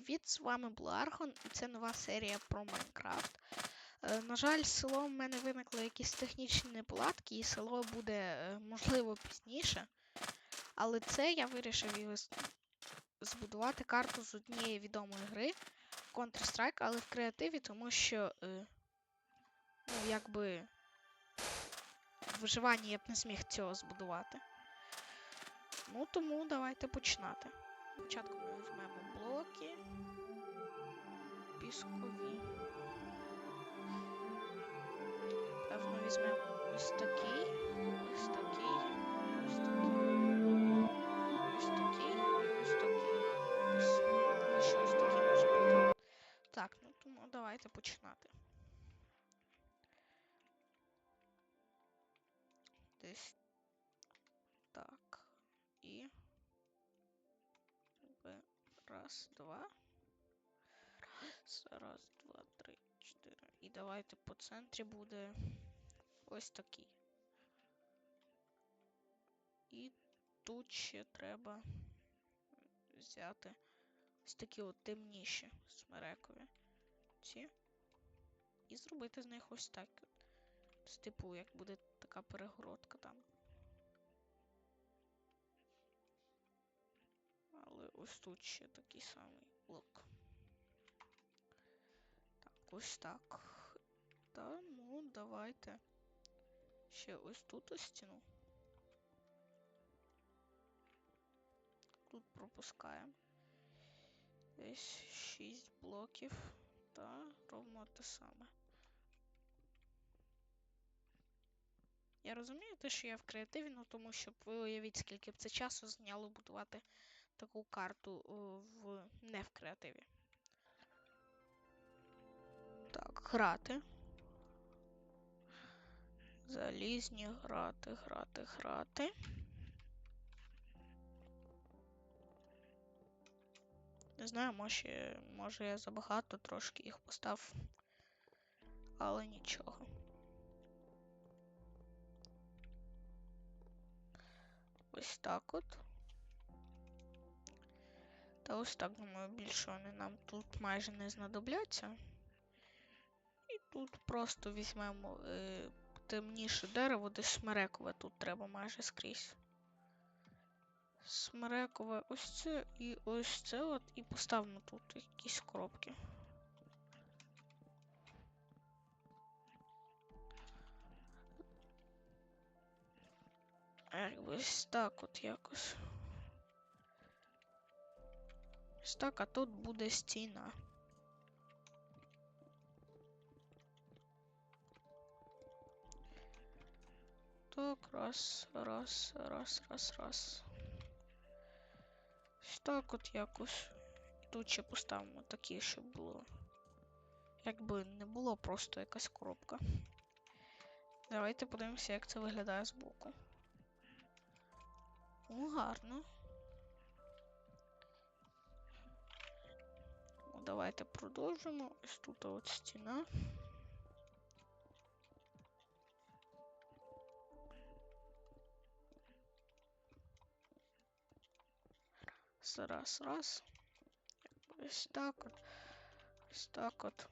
привіт! З вами Бларгон, і це нова серія про Майнкрафт. Е, на жаль, з селом в мене виникли якісь технічні неполадки, і село буде, е, можливо, пізніше. Але це я вирішив збудувати карту з однієї відомої гри Counter-Strike, але в креативі, тому що, е, ну, якби в виживанні я б не зміг цього збудувати. Ну, тому давайте починати. Спочатку ми візьмемо блоки. Піскові. Певно, візьмемо ось такий, Раз, два. Раз, раз, два, три, чотири. І давайте по центрі буде ось такий. І тут ще треба взяти ось такі от темніші смерекові. Ці. І зробити з них ось так. Типу, як буде така перегородка там. Ось тут ще такий самий блок. Так, ось так. Тому давайте ще ось тут ось стіну. Тут пропускаємо. Десь 6 блоків. Та ровно те саме. Я розумію те, що я в креативі, ну тому що ви уявіть, скільки б це часу зайняло будувати таку карту в не в креативі. Так, грати. Залізні грати, грати, грати. Не знаю, може, може я забагато трошки їх постав, але нічого. Ось так от. Та ось так, думаю, більше вони нам тут майже не знадобляться. І тут просто візьмемо е, темніше дерево, десь смерекове тут треба майже скрізь. Смерекове ось це і ось це от, і поставимо тут якісь коробки. Е, Ось так от якось. Ось так, а тут буде стіна. Так, раз, раз, раз, раз, раз. Ось так от якось. Тут ще поставимо такі, щоб було. Якби не було просто якась коробка. Давайте подивимося, як це виглядає збоку. О, гарно. Давайте продовжимо. Ось тут от стіна. Раз, раз. Ось так от. Ось так от.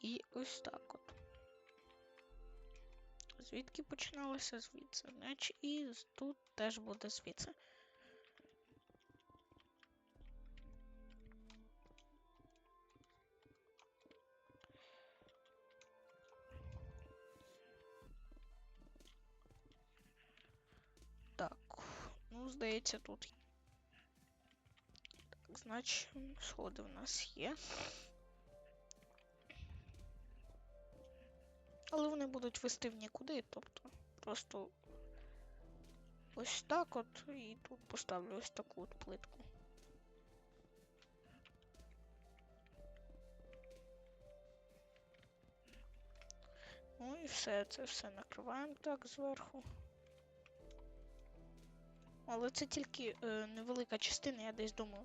І ось так от. Звідки починалося звідси? Значить, і тут теж буде звідси. Здається, тут. Так, значить, сходи в нас є. Але вони будуть вести в нікуди, тобто просто ось так от і тут поставлю ось таку от плитку. Ну і все, це все накриваємо так зверху. Але це тільки е, невелика частина, я десь думаю.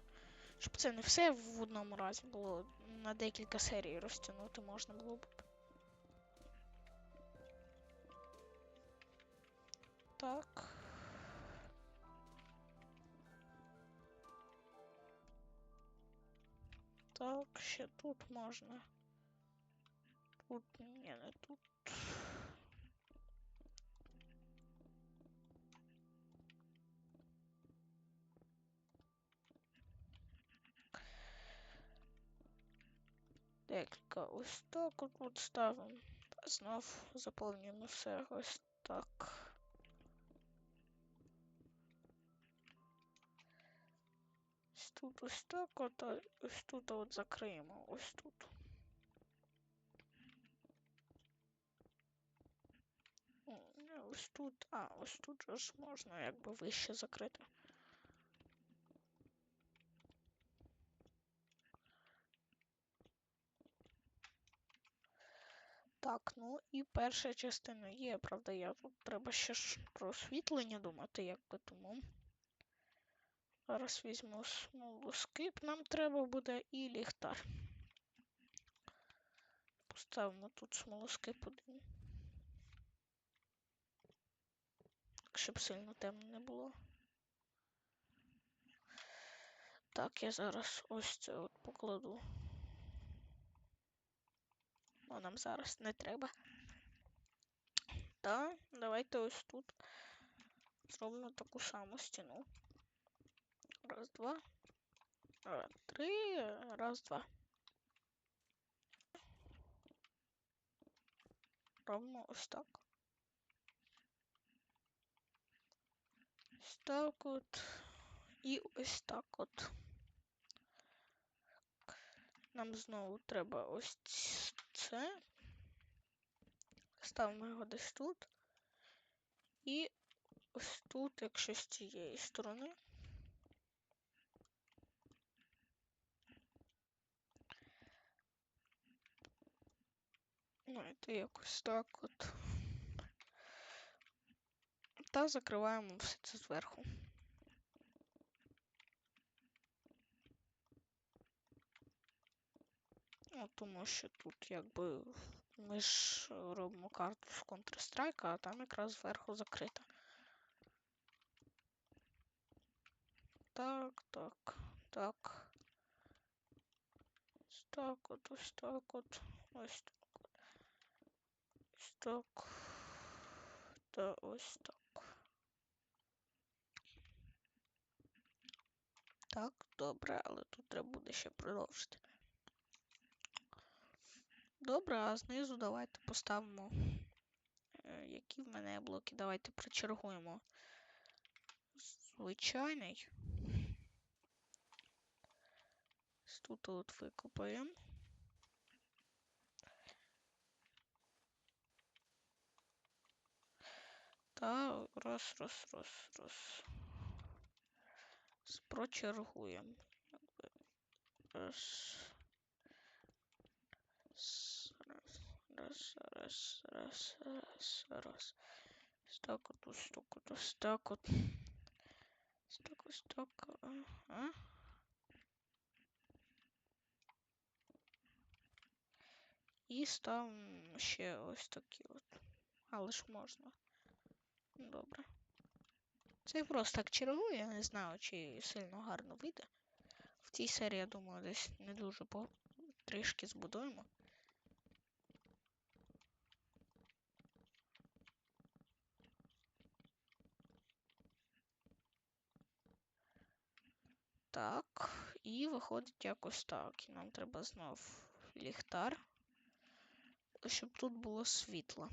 Щоб це не все в одному разі було. На декілька серій розтягнути можна було б. Так. Так, ще тут можна. Тут, ні, не тут. Декілька ось так от, от ставимо. Та знов заповнюємо все ось так. Ось тут ось так от, ось тут от закриємо. Ось тут. Ось тут, а, ось тут ж можна якби вище закрити. Так, ну і перша частина є, правда, я тут треба ще ж про освітлення думати, якби тому. Зараз візьму смолоскип, нам треба буде і ліхтар. Поставимо тут смолоскип один. Щоб сильно темно не було. Так, я зараз ось це от покладу. Ну, нам зараз не треба. Та, давайте ось тут зробимо таку саму стіну. Раз, два. Три, раз, два. Робимо ось так. Ось так от. І ось так от. Нам знову треба ось це. Ставимо його десь тут. І ось тут, якщо з цієї сторони. Ну, це якось так от. Та закриваємо все це зверху. Ну, тому що тут якби ми ж е, робимо карту з Counter-Strike, а там якраз зверху закрита. Так, так, так. Ось так от, ось так от, ось так от. Ось так. Та ось так. Так, добре, але тут треба буде ще продовжити. Добре, а знизу давайте поставимо. е, Які в мене блоки? Давайте прочергуємо. Звичайний. Тут от викопаємо. Та раз, раз, раз, раз. С- Прочергуємо. Якби Раз. Раз, раз, раз, раз, раз. Ось так от, ось так от, ось так от. Ось так, ось так. а, А? І ставимо ще ось такі от. Але ж можна. Добре. Це просто так чергую, я не знаю, чи сильно гарно вийде. В цій серії, я думаю, десь не дуже по трішки збудуємо. Так, і виходить якось так. І нам треба знов ліхтар, щоб тут було світло.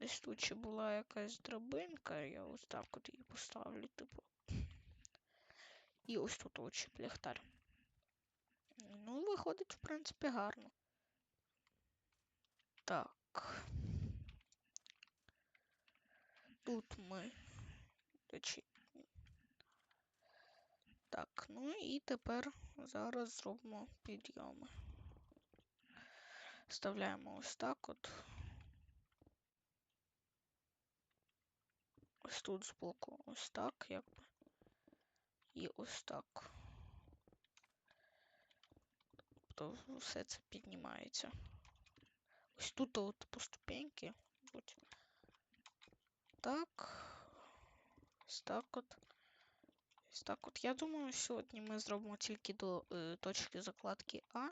Десь тут ще була якась драбинка, я ось так от її поставлю, типу. І ось тут ще ліхтар. Ну, виходить, в принципі, гарно. Так. Тут ми. Речі. Так, ну і тепер зараз зробимо підйоми. Вставляємо ось так от. Ось тут збоку ось так, якби. І ось так. Тобто все це піднімається. Ось тут от по ступеньки. Так. Ось так от. Ось так от. Я думаю, сьогодні ми зробимо тільки до е, точки закладки А.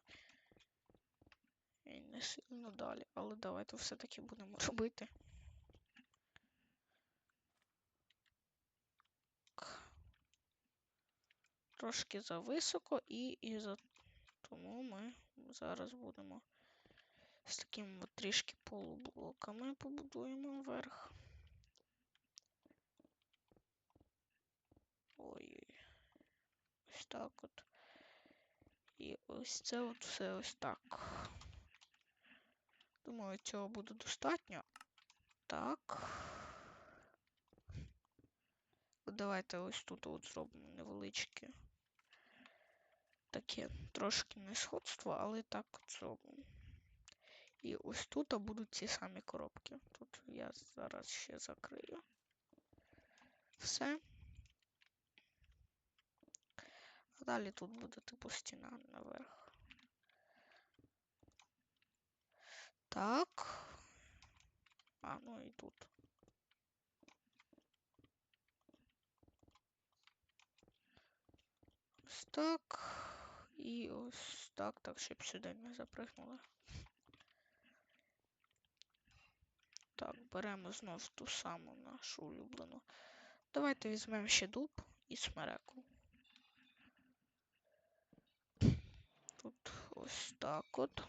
І не сильно далі, але давайте все-таки будемо робити. Трошки зависоко і, і за тому ми зараз будемо з такими трішки полублоками побудуємо вверх. Ой. Ось так от. І ось це от все ось так. Думаю, цього буде достатньо. Так. Давайте ось тут от зробимо невеличке. Таке трошки несходство, але так от зробимо. І ось тут будуть ці самі коробки. Тут я зараз ще закрию. Все. А далі тут буде типу стіна наверх. Так. А, ну і тут. Ось так. І ось так, так, щоб сюди не запригнули. Так, беремо знов ту саму нашу улюблену. Давайте візьмемо ще дуб і смереку. Тут ось так от.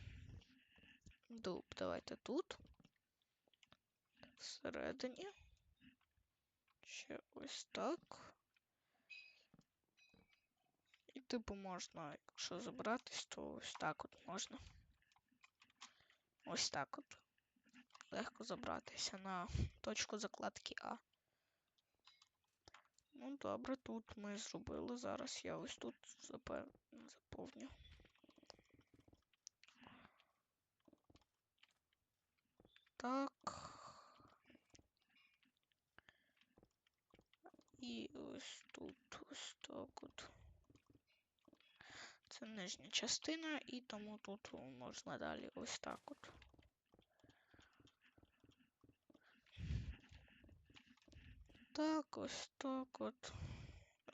Дуб, давайте тут. Всередині. Ще ось так. І типу можна, якщо забратись, то ось так от можна. Ось так от. Легко забратися на точку закладки А. Ну добре, тут ми зробили. Зараз я ось тут заповню. Так. І ось тут ось так от. Це нижня частина, і тому тут можна далі ось так от. Так, ось так от.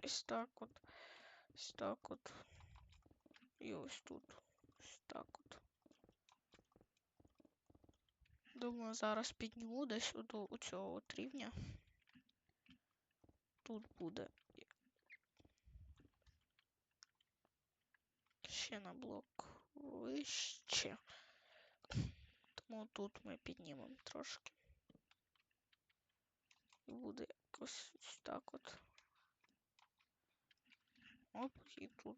Ось так от. Ось так от. І ось тут. Ось так от. Думаю, зараз підніму десь до цього от рівня. Тут буде ще на блок вище. Тому тут ми піднімемо трошки. І буде якось ось так от. Оп, і тут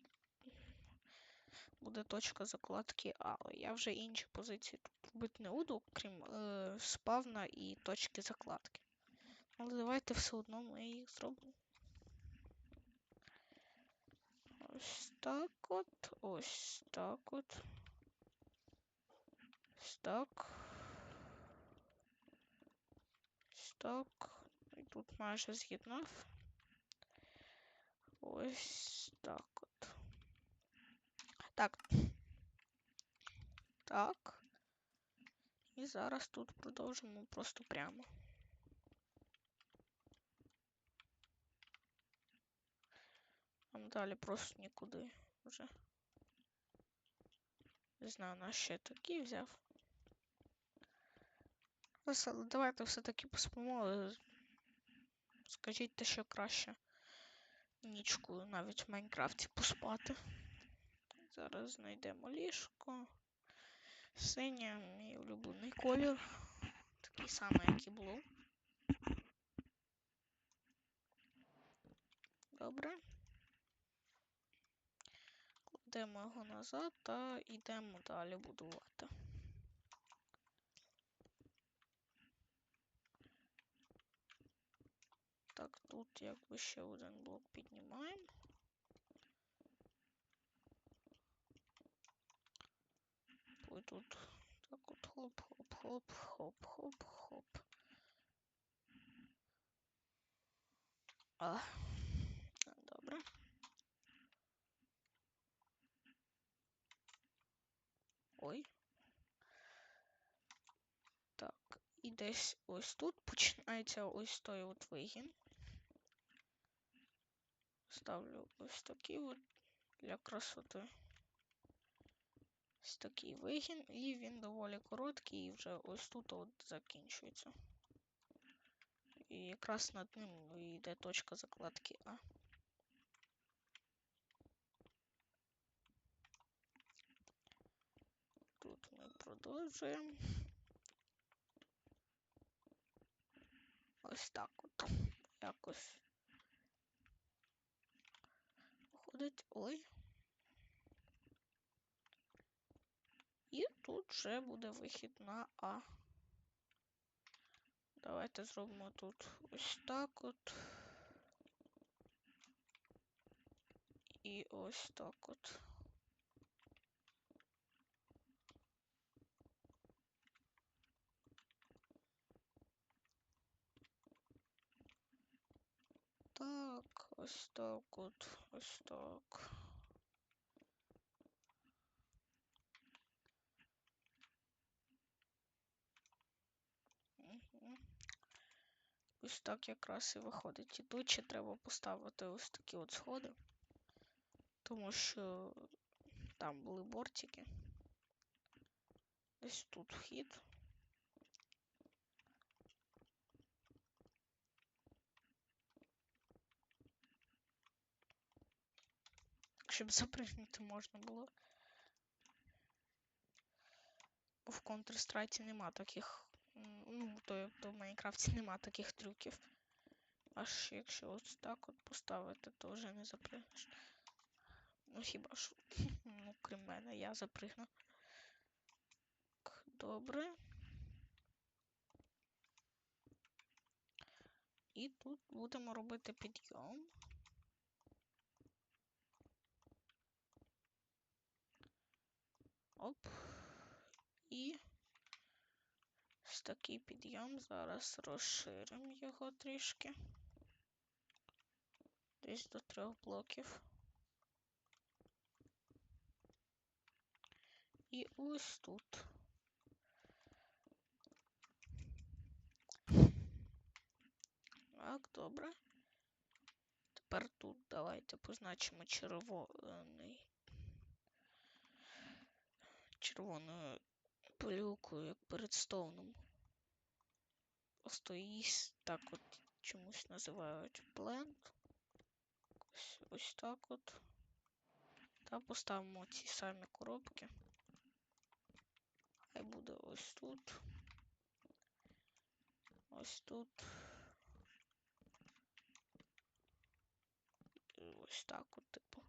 буде точка закладки. Але я вже інші позиції тут робити не буду, крім е, спавна і точки закладки. Але давайте все одно ми їх зробимо. Ось так от, ось так от. Ось так. Ось так. І тут майже з'єднав. Ось так. Так. Так. І зараз тут продовжимо просто прямо. Там далі просто нікуди вже. Не знаю, на ще такий взяв. Весело, давайте все-таки поспимо. Скажіть те, що краще нічку навіть в Майнкрафті поспати. Зараз знайдемо ліжко. Синя, мій улюблений колір. Такий самий, як і було. Добре. Кладемо його назад та йдемо далі будувати. Так, тут якби ще один блок піднімаємо. тут так от хоп-хоп-хоп-хоп-хоп-хоп. А, добре. Ой. Так, і десь ось тут починається ось той от вигін. Ставлю ось такий от для красоти. Ось такий вигін, і він доволі короткий, і вже ось тут от закінчується. І якраз над ним йде точка закладки А. Тут ми продовжуємо. Ось так от. Якось. Виходить. Ой. І тут вже буде вихід на А. Давайте зробимо тут ось так от. І ось так от. Так, ось так от, ось так. Ось так якраз і виходить. І тут ще треба поставити ось такі от сходи, тому що там були бортики. Ось тут вхід. Щоб запригнути можна було. Бо в Counter-Strike нема таких. Ну, то, то в Майнкрафті нема таких трюків. Аж якщо ось так от поставити, то вже не запригнеш. Ну хіба що. Ну, крім мене, я запригну. Добре. І тут будемо робити підйом. Оп. І такий підйом. Зараз розширимо його трішки. Десь до трьох блоків. І ось тут. Так, добре. Тепер тут давайте позначимо червоний. Червоною плюкою, як перед стоуном. Її так от чомусь називають blend. Ось, ось так от. Та поставимо ці самі коробки. Хай буде ось тут. Ось тут. Ось так от, типу.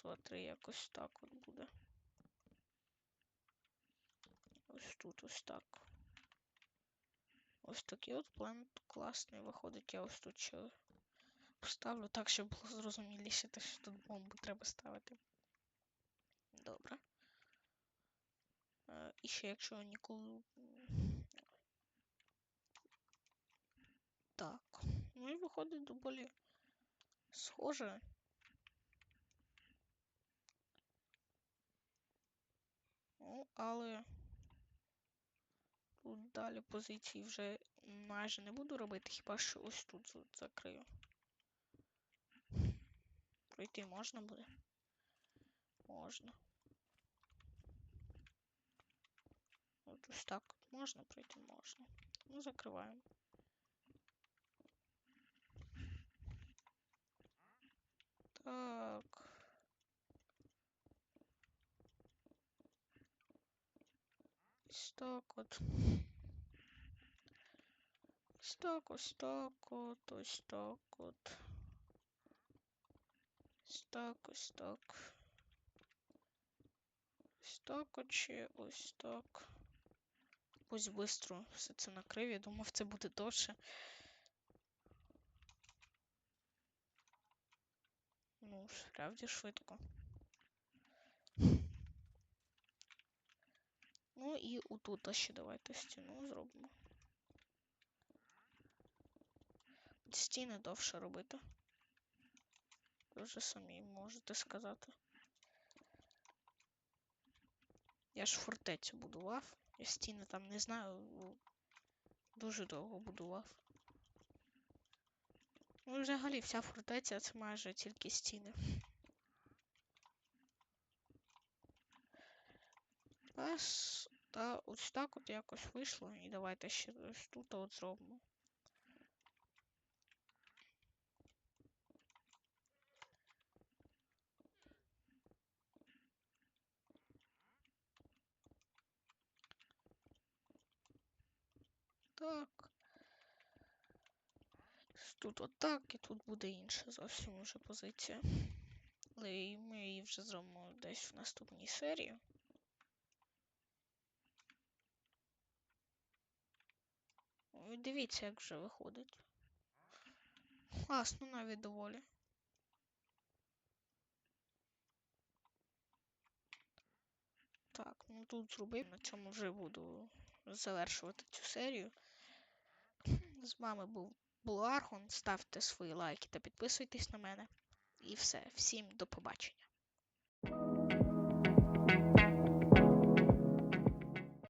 числа 3 якось так от буде. Ось тут ось так. Ось такий от план класний. Виходить, я ось тут ще поставлю так, щоб було зрозуміліше, те, що тут бомби треба ставити. Добре. Е, і ще якщо ніколи. Так. Ну і виходить доволі схоже. Ну, але тут далі позиції вже майже не буду робити, хіба що ось тут закрию. Пройти можна буде? Можна. От ось так можна пройти можна. Ну, закриваємо. Так. Ось так от. Ось так, ось так от, ось так от. Ось так, ось так. Ось так от ось так. Ось бистро все це накрив, я думав, це буде довше. Ну, справді швидко. Ну і отут ще давайте стіну зробимо. Стіни довше робити. Ви вже самі можете сказати. Я ж фортецю будував. Я стіни там не знаю. Дуже довго будував. Ну, взагалі, вся фортеця це майже тільки стіни. Ось, та ось так от якось вийшло. І давайте ще ось тут от зробимо. Так. Тут отак, і тут буде інша зовсім уже позиція. Але ми її вже зробимо десь в наступній серії. Ой, дивіться, як вже виходить. Класно навіть доволі. Так, ну тут зробив. На цьому вже буду завершувати цю серію. З вами був Булархон. Ставте свої лайки та підписуйтесь на мене. І все. Всім до побачення.